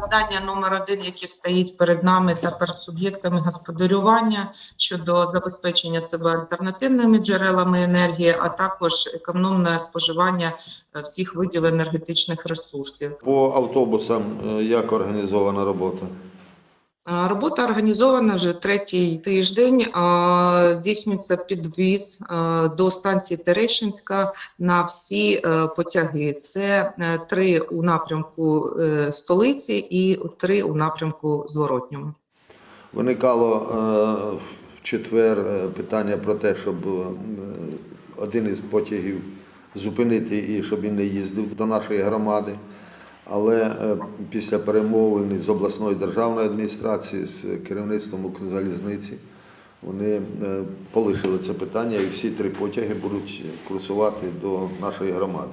Завдання номер один, яке стоїть перед нами та перед суб'єктами господарювання щодо забезпечення себе альтернативними джерелами енергії, а також економне споживання е, всіх видів енергетичних ресурсів. По автобусам е, як організована робота? Робота організована вже третій тиждень. Здійснюється підвіз до станції Терещинська на всі е, потяги. Це е, три у напрямку е, столиці і три у напрямку зворотньому. Виникало в четвер питання про те, щоб один із потягів зупинити і щоб він не їздив до нашої громади. Але е, після перемовин з обласною державною адміністрацією, з керівництвом Укрзалізниці, вони е, полишили це питання і всі три потяги будуть курсувати до нашої громади.